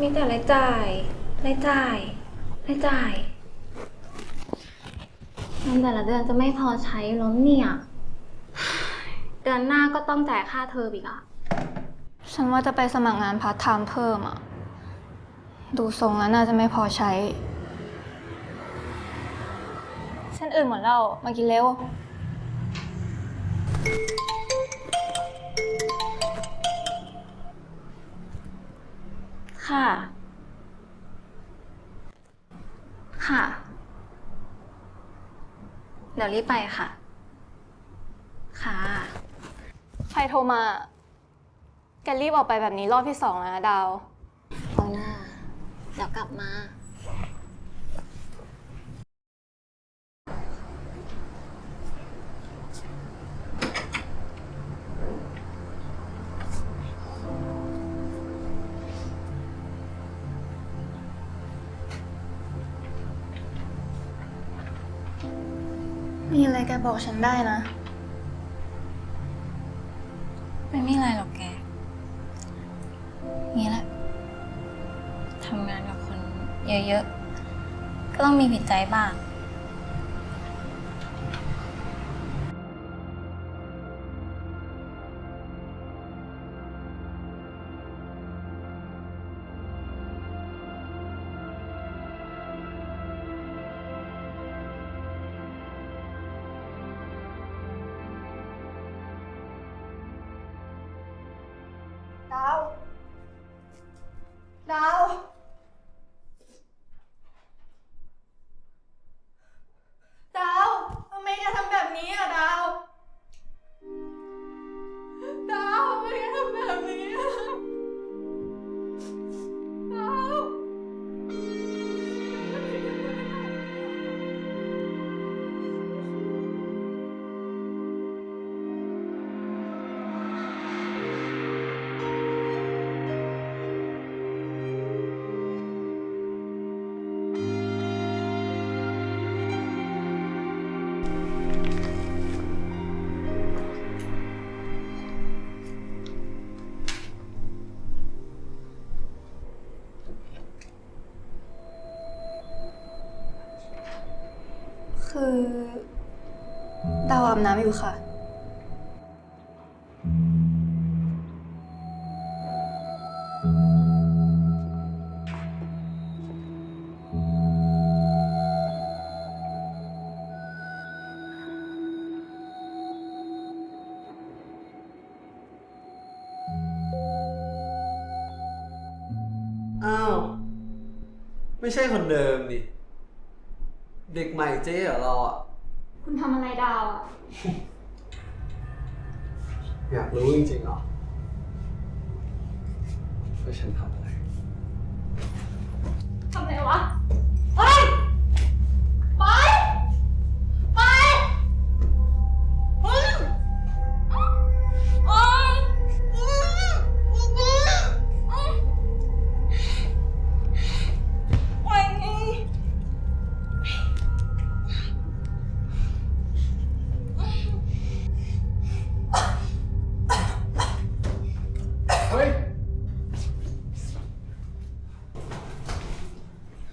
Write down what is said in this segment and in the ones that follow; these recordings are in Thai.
มีแต่รายจ่ายรายจ่ายรายจ่ายเงินแต่ละเดือนจะไม่พอใช้แล้วเนี่ย เดือนหน้าก็ต้องจ่ายค่าเทอมอีกอะฉันว่าจะไปสมัครงานพาร์ทไทม์เพิ่มอะดูทรงแล้วน่าจะไม่พอใช้ฉันอื่นหมดแล้ว มากินเร็ว ค่ะ ค่ะ เดี๋ยวรีบไปค่ะ ค่ะ ใครโทรมา แกรีบออกไปแบบนี้รอบที่สองแล้วนะดาว เอาหน้า เดี๋ยวกลับมา มีอะไรแกบอกฉันได้นะ ไม่มีอะไรหรอกแก งี้แหละ ทำงานกับคนเยอะๆ ก็ต้องมีผิดใจบ้าง ดา คือดาวอาบน้ำอยู่ค่ะ อ้าว ไม่ใช่คนเดิมดิ เด็กใหม่เจ๊เหรอเราอะคุณทำอะไรดาวอะอยากรู้จริงๆเหรอว่าฉันทำอะไร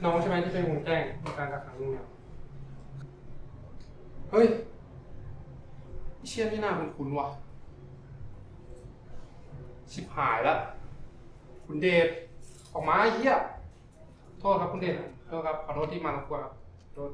น้องใช่ไหมที่เป็นคนแจ้งในการกักขังนุ่งเหนียวเฮ้ยไอ้เชี่ยที่หน้าคุณคุณว่ะชิบหายละคุณเดชออกมาไอ้เหี้ยโทษครับคุณเดชโทษครับขอโทษที่มารบกวนครับโทษ